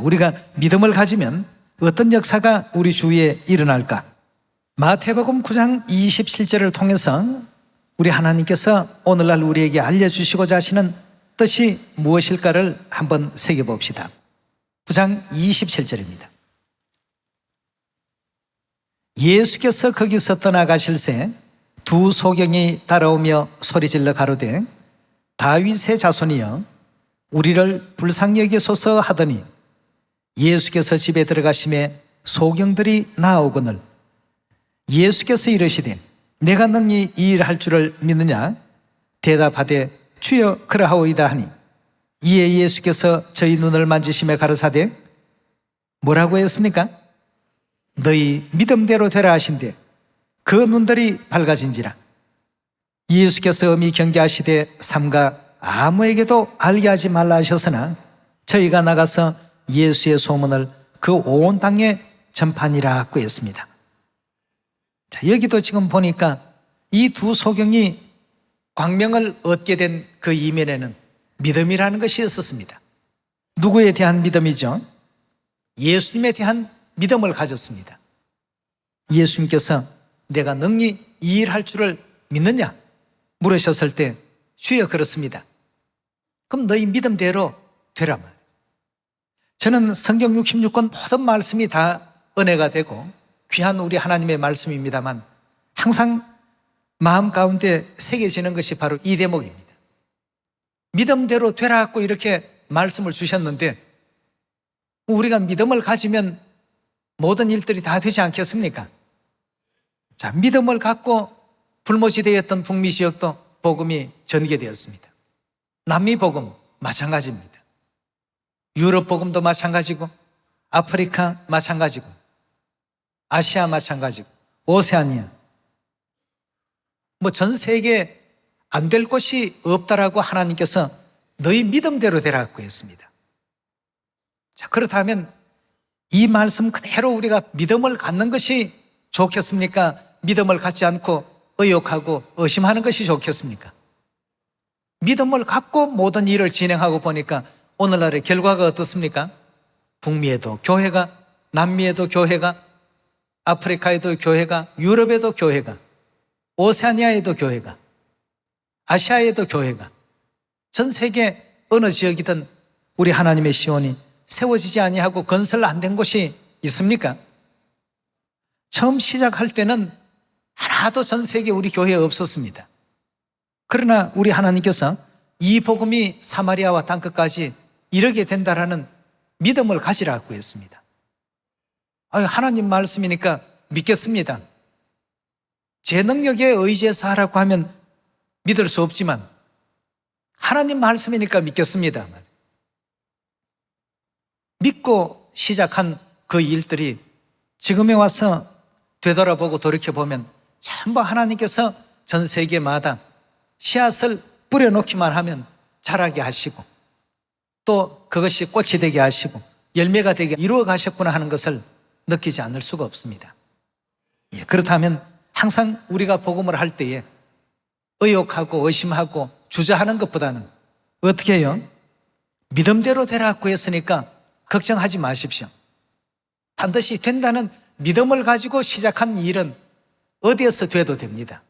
자, 우리가 믿음을 가지면 어떤 역사가 우리 주위에 일어날까? 마태복음 9장 27절을 통해서 우리 하나님께서 오늘날 우리에게 알려주시고자 하시는 뜻이 무엇일까를 한번 새겨봅시다. 9장 27절입니다. 예수께서 거기서 떠나가실새 두 소경이 따라오며 소리질러 가로되 다윗의 자손이여 우리를 불쌍히 여기소서 하더니 예수께서 집에 들어가심에 소경들이 나오거늘 예수께서 이르시되 내가 능히 이 일할 줄을 믿느냐? 대답하되 주여 그러하오이다 하니. 이에 예수께서 저희 눈을 만지심에 가르사되 뭐라고 했습니까? 너희 믿음대로 되라 하신대. 그 눈들이 밝아진지라. 예수께서 엄히 경계하시되 삼가 아무에게도 알게 하지 말라 하셨으나 저희가 나가서 예수의 소문을 그 온 땅에 전파니라고 했습니다. 자, 여기도 지금 보니까 이 두 소경이 광명을 얻게 된 그 이면에는 믿음이라는 것이 있었습니다. 누구에 대한 믿음이죠? 예수님에 대한 믿음을 가졌습니다. 예수님께서 내가 능히 이 일할 줄을 믿느냐? 물으셨을 때 주여 그렇습니다. 그럼 너희 믿음대로 되라. 저는 성경 66권 모든 말씀이 다 은혜가 되고 귀한 우리 하나님의 말씀입니다만 항상 마음 가운데 새겨지는 것이 바로 이 대목입니다. 믿음대로 되라고 이렇게 말씀을 주셨는데 우리가 믿음을 가지면 모든 일들이 다 되지 않겠습니까? 자, 믿음을 갖고 불못이 되었던 북미 지역도 복음이 전개되었습니다. 남미 복음 마찬가지입니다. 유럽 복음도 마찬가지고 아프리카 마찬가지고 아시아 마찬가지고 오세아니아 뭐 전 세계 안 될 곳이 없다라고 하나님께서 너희 믿음대로 되라고 했습니다. 자, 그렇다면 이 말씀 그대로 우리가 믿음을 갖는 것이 좋겠습니까? 믿음을 갖지 않고 의욕하고 의심하는 것이 좋겠습니까? 믿음을 갖고 모든 일을 진행하고 보니까 오늘날의 결과가 어떻습니까? 북미에도 교회가, 남미에도 교회가, 아프리카에도 교회가, 유럽에도 교회가, 오세아니아에도 교회가, 아시아에도 교회가, 전 세계 어느 지역이든 우리 하나님의 시온이 세워지지 아니하고 건설 안 된 곳이 있습니까? 처음 시작할 때는 하나도 전 세계 우리 교회에 없었습니다. 그러나 우리 하나님께서 이 복음이 사마리아와 땅끝까지 이르게 된다라는 믿음을 가지라고 했습니다. 하나님 말씀이니까 믿겠습니다. 제 능력에 의지해서 하라고 하면 믿을 수 없지만 하나님 말씀이니까 믿겠습니다. 믿고 시작한 그 일들이 지금에 와서 되돌아보고 돌이켜보면 전부 하나님께서 전 세계마다 씨앗을 뿌려놓기만 하면 자라게 하시고 또 그것이 꽃이 되게 하시고 열매가 되게 이루어 가셨구나 하는 것을 느끼지 않을 수가 없습니다. 예, 그렇다면 항상 우리가 복음을 할 때에 의욕하고 의심하고 주저하는 것보다는 어떻게 해요? 믿음대로 되라고 했으니까 걱정하지 마십시오. 반드시 된다는 믿음을 가지고 시작한 일은 어디에서 돼도 됩니다.